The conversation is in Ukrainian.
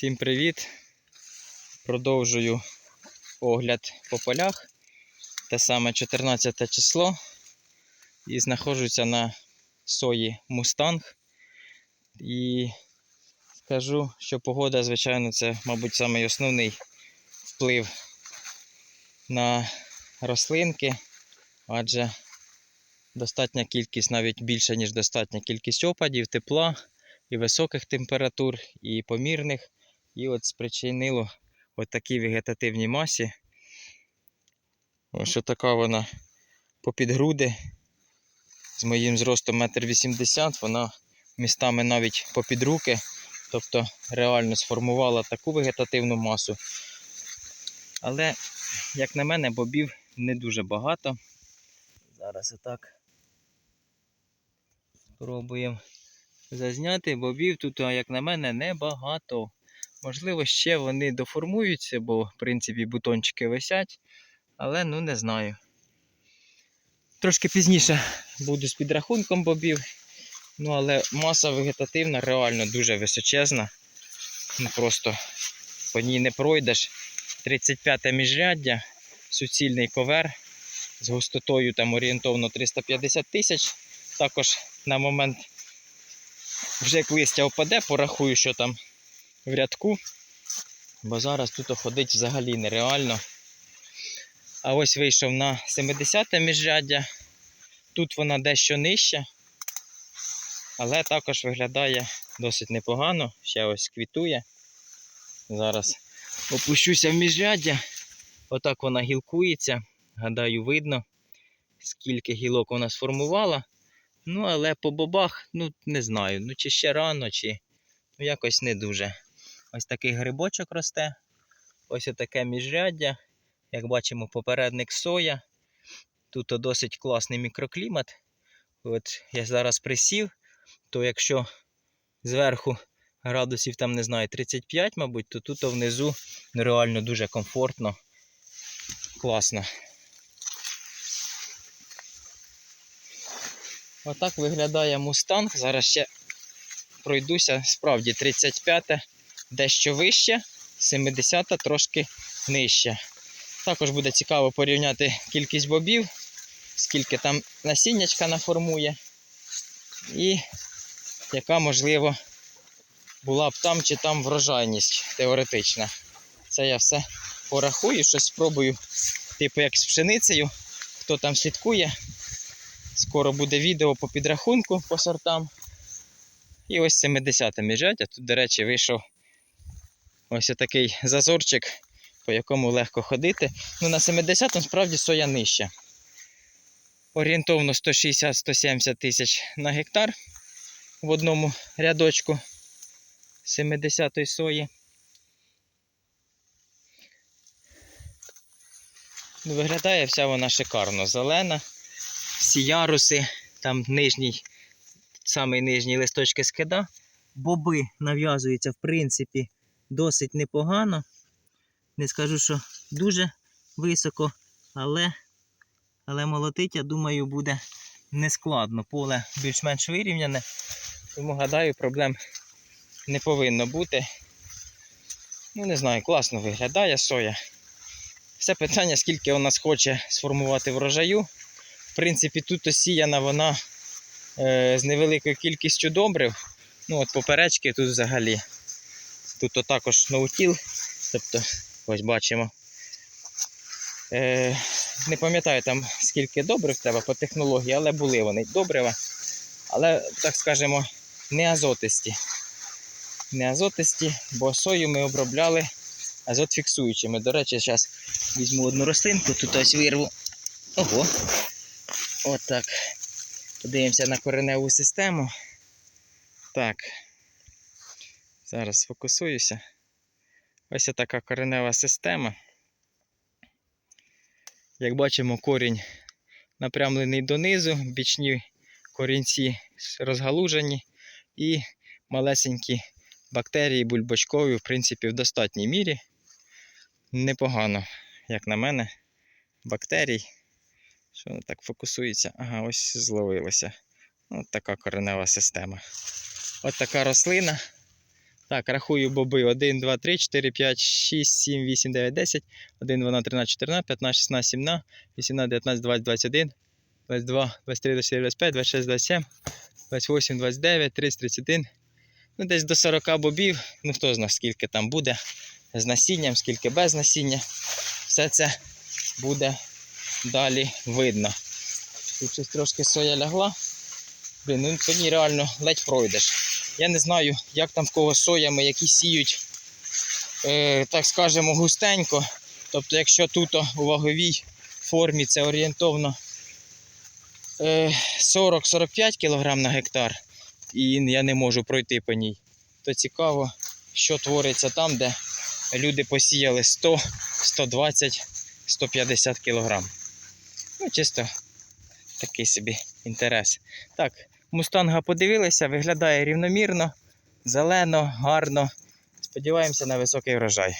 Всім привіт! Продовжую огляд по полях. Те саме 14 число. І знаходжуся на сої Мустанг. І скажу, що погода, звичайно, це, мабуть, самий основний вплив на рослинки, адже достатня кількість, навіть більше, ніж достатня кількість опадів, тепла і високих температур, і помірних. І от спричинило от такій вегетативній масі. Ось така вона попід груди. З моїм зростом 1,80 м, вона містами навіть попід руки. Тобто реально сформувала таку вегетативну масу. Але, як на мене, бобів не дуже багато. Зараз отак спробуємо зазняти. Бобів тут, як на мене, небагато. Можливо, ще вони доформуються, бо, в принципі, бутончики висять, але ну не знаю. Трошки пізніше буду з підрахунком бобів. Ну, але маса вегетативна реально дуже височезна. Ну просто по ній не пройдеш. 35 міжряддя, суцільний ковер з густотою там орієнтовно 350 тисяч. Також на момент, вже як листя опаде, порахую, що там в рядку, бо зараз тут ходить взагалі нереально. А ось вийшов на 70-те міжряддя. Тут вона дещо нижча, але також виглядає досить непогано. Ще ось квітує. Зараз опущуся в міжряддя. Отак вона гілкується. Гадаю, видно, скільки гілок вона сформувала. Ну, але по бобах, ну, не знаю, ну чи ще рано, чи ну, якось не дуже. Ось такий грибочок росте. Ось таке міжряддя. Як бачимо, попередник соя. Тут досить класний мікроклімат. От я зараз присів, то якщо зверху градусів там, не знаю, 35, мабуть, то тут внизу ну, реально дуже комфортно, класно. Отак виглядає мустанг. Зараз ще пройдуся, справді 35 дещо вище, 70-та трошки нижче. Також буде цікаво порівняти кількість бобів, скільки там насіннячка наформує, і яка, можливо, була б там чи там врожайність теоретична. Це я все порахую, щось спробую, типу як з пшеницею, хто там слідкує. Скоро буде відео по підрахунку по сортам. І ось 70 міжаття. Тут, до речі, вийшов ось такий зазорчик, по якому легко ходити. Ну, на 70-му справді соя нижча. Орієнтовно 160-170 тисяч на гектар в одному рядочку 70-ї сої. Ну, Виглядає вся вона шикарно, зелена, всі яруси, там нижній, самий нижній листочки скида. Боби нав'язуються, в принципі, досить непогано. Не скажу, що дуже високо, але, але молотить, я думаю, буде нескладно. Поле більш-менш вирівняне, тому гадаю, проблем не повинно бути. Ну, не знаю, класно виглядає соя. Все питання, скільки вона схоче сформувати врожаю. В принципі, тут осіяна вона е, з невеликою кількістю добрив. Ну, от поперечки тут взагалі. Тут також ноутіл. Тобто, ось бачимо. Е, не пам'ятаю там скільки добрив треба по технології, але були вони добрива. Але, так скажемо, не азотисті. Не азотисті, бо сою ми обробляли азот фіксуючими. До речі, зараз візьму одну рослинку, тут ось вирву. Ого. Отак. Подивимося на кореневу систему. Так. Зараз сфокусуюся. Ось така коренева система. Як бачимо, корінь напрямлений донизу, бічні корінці розгалужені і малесенькі бактерії бульбочкові, в принципі, в достатній мірі. Непогано, як на мене, бактерій. Що воно так фокусується? Ага, ось зловилося. Ось така коренева система. От така рослина. Так, рахую боби. 1, 2, 3, 4, 5, 6, 7, 8, 9, 10, 1, 12, 13, 14, 15, 16, 17, 18, 19, 20, 21, 22, 23, 24, 25, 26, 27, 28, 29, 30, 31. Ну, десь до 40 бобів. Ну, хто знає, скільки там буде з насінням, скільки без насіння. Все це буде далі видно. Тут щось трошки соя лягла. Блін, ну ній реально ледь пройдеш. Я не знаю, як там в кого соями, які сіють, е, так скажемо, густенько. Тобто, якщо тут у ваговій формі це орієнтовно е, 40-45 кг на гектар, і я не можу пройти по ній, то цікаво, що твориться там, де люди посіяли 100, 120, 150 кг. Ну, чисто такий собі інтерес. Так, мустанга подивилися, виглядає рівномірно, зелено, гарно. Сподіваємося на високий врожай.